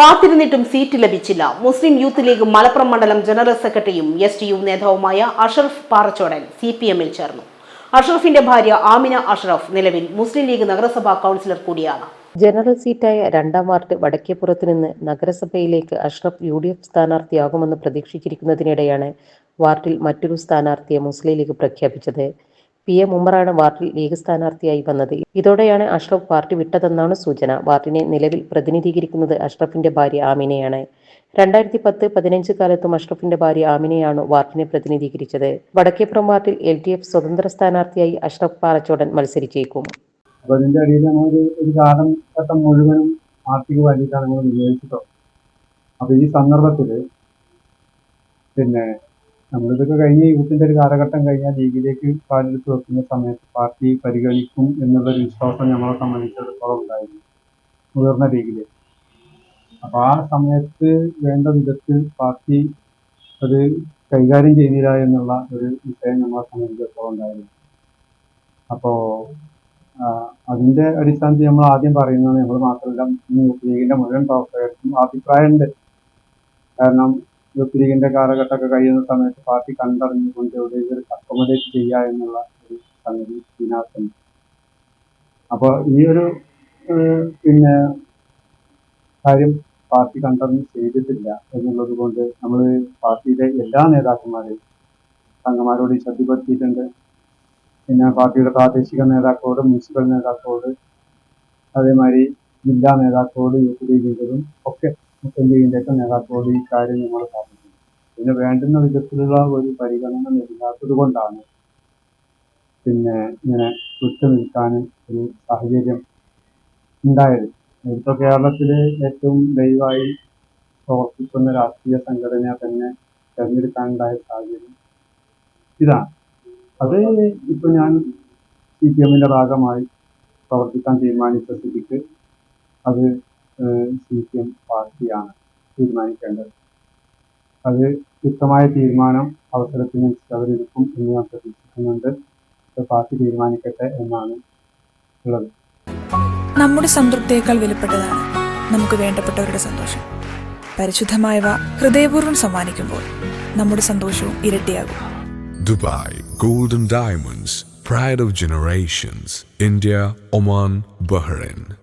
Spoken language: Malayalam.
കാത്തിരുന്നിട്ടും സീറ്റ് ലഭിച്ചില്ല. മുസ്ലിം യൂത്ത് ലീഗ് മലപ്പുറം മണ്ഡലം ജനറൽ സെക്രട്ടറിയും എസ് ടി യു നേതാവുമായ അഷറഫ് പാറച്ചോടൻ സി പി എമ്മിൽ ചേർന്നു. അഷറഫിന്റെ ഭാര്യ ആമിന അഷറഫ് നിലവിൽ മുസ്ലിം ലീഗ് നഗരസഭാ കൗൺസിലർ കൂടിയാണ്. ജനറൽ സീറ്റായ രണ്ടാം വാർഡ് വടക്കേപ്പുറത്ത് നിന്ന് നഗരസഭയിലേക്ക് അഷ്റഫ് യു ഡി എഫ് സ്ഥാനാർത്ഥിയാകുമെന്ന് പ്രതീക്ഷിച്ചിരിക്കുന്നതിനിടെയാണ് വാർഡിൽ മറ്റൊരു സ്ഥാനാർത്ഥിയെ മുസ്ലിം ലീഗ് പ്രഖ്യാപിച്ചത്. പി എ മുമ്മറാണ് വാർഡിൽ ലീഗ് സ്ഥാനാർത്ഥിയായി വന്നത്. ഇതോടെയാണ് അഷ്റഫ് പാർട്ടി വിട്ടതെന്നാണ് സൂചന. വാർഡിനെ നിലവിൽ പ്രതിനിധീകരിക്കുന്നത് അഷ്റഫിന്റെ ഭാര്യ ആമിനയാണ്. രണ്ടായിരത്തി പത്ത് പതിനഞ്ച് കാലത്തും അഷ്റഫിന്റെ ഭാര്യ ആമിനയാണ് വാർഡിനെ പ്രതിനിധീകരിച്ചത്. വടക്കേപ്പുറം വാർഡിൽ എൽ ഡി എഫ് സ്വതന്ത്ര സ്ഥാനാർത്ഥിയായി അഷ്റഫ് പാറച്ചോടൻ മത്സരിച്ചേക്കും. മുഴുവനും പാർട്ടിക്ക് ഈ പിന്നെ നമ്മളിതൊക്കെ കഴിഞ്ഞ് യൂത്തിന്റെ ഒരു കാലഘട്ടം കഴിഞ്ഞാൽ ലീഗിലേക്ക് കാലെടുത്ത് വെക്കുന്ന സമയത്ത് പാർട്ടി പരിഗണിക്കും എന്നുള്ളൊരു വിശ്വാസം നമ്മളെ സംബന്ധിച്ചിടത്തോളം ഉണ്ടായിരുന്നു. മുതിർന്ന ലീഗിലേക്ക് അപ്പൊ ആ സമയത്ത് വേണ്ട വിധത്തിൽ പാർട്ടി അത് കൈകാര്യം ചെയ്തില്ല എന്നുള്ള ഒരു വിഷയം നമ്മളെ സംബന്ധിച്ചിടത്തോളം ഉണ്ടായിരുന്നു. അപ്പോ അതിന്റെ അടിസ്ഥാനത്തിൽ നമ്മൾ ആദ്യം പറയുന്നത് നമ്മൾ മാത്രമല്ല ലീഗിന്റെ മുഴുവൻ പ്രവർത്തകർക്കും അഭിപ്രായമുണ്ട്. കാരണം ലീഗിന്റെ കാലഘട്ടമൊക്കെ കഴിയുന്ന സമയത്ത് പാർട്ടി കണ്ടറിഞ്ഞുകൊണ്ട് എവിടെയെങ്കിലും അക്കോമഡേറ്റ് ചെയ്യുക എന്നുള്ള ഒരു സംഗതി ഇതിനകത്തുണ്ട്. അപ്പോൾ ഈ ഒരു പിന്നെ കാര്യം പാർട്ടി കണ്ടറിഞ്ഞ് ചെയ്തിട്ടില്ല എന്നുള്ളത് കൊണ്ട് നമ്മൾ പാർട്ടിയിലെ എല്ലാ നേതാക്കന്മാരെയും സംഘമാരോട് ശ്രദ്ധപ്പെടുത്തിയിട്ടുണ്ട്. പിന്നെ പാർട്ടിയുടെ പ്രാദേശിക നേതാക്കളോട് മുനിസിപ്പൽ നേതാക്കളോട് അതേമാതിരി ജില്ലാ നേതാക്കളോട് യൂത്ത് ലീഗിന്റെതും ഒക്കെ മുസ്ലിം ലീഗിന്റെ ഒക്കെ നേതാക്കളോട് ഈ കാര്യം നമ്മൾ പറഞ്ഞു പിന്നെ വേണ്ടുന്ന വിധത്തിലുള്ള ഒരു പരിഗണന നൽകാത്തത് കൊണ്ടാണ് പിന്നെ ഇങ്ങനെ വിട്ടു നിൽക്കാൻ ഒരു സാഹചര്യം ഉണ്ടായത്. ഇപ്പോൾ കേരളത്തിൽ ഏറ്റവും ദയവായി പ്രവർത്തിക്കുന്ന രാഷ്ട്രീയ സംഘടന തന്നെ തിരഞ്ഞെടുക്കാനുണ്ടായ സാഹചര്യം ഇതാണ്. അത് ഇപ്പൊ ഞാൻ സി പി എമ്മിന്റെ ഭാഗമായി പ്രവർത്തിക്കാൻ തീരുമാനിച്ച സ്ഥിതിക്ക് അത് സി പി എം പാർട്ടിയാണ് തീരുമാനിക്കേണ്ടത്. അത് വ്യക്തമായ തീരുമാനം അവസരത്തിനനുസരിച്ച് അവരെടുക്കും എന്ന് ഞാൻ പ്രതീക്ഷിക്കുന്നുണ്ട്. പാർട്ടി തീരുമാനിക്കട്ടെ എന്നാണ് ഉള്ളത്. നമ്മുടെ സംതൃപ്തിയേക്കാൾ വിലപ്പെട്ടതാണ് നമുക്ക് വേണ്ടപ്പെട്ടവരുടെ സന്തോഷം. പരിശുദ്ധമായവ ഹൃദയപൂർവം സമ്മാനിക്കുമ്പോൾ നമ്മുടെ സന്തോഷവും ഇരട്ടിയാകും. Dubai golden diamonds pride of generations India Oman Bahrain.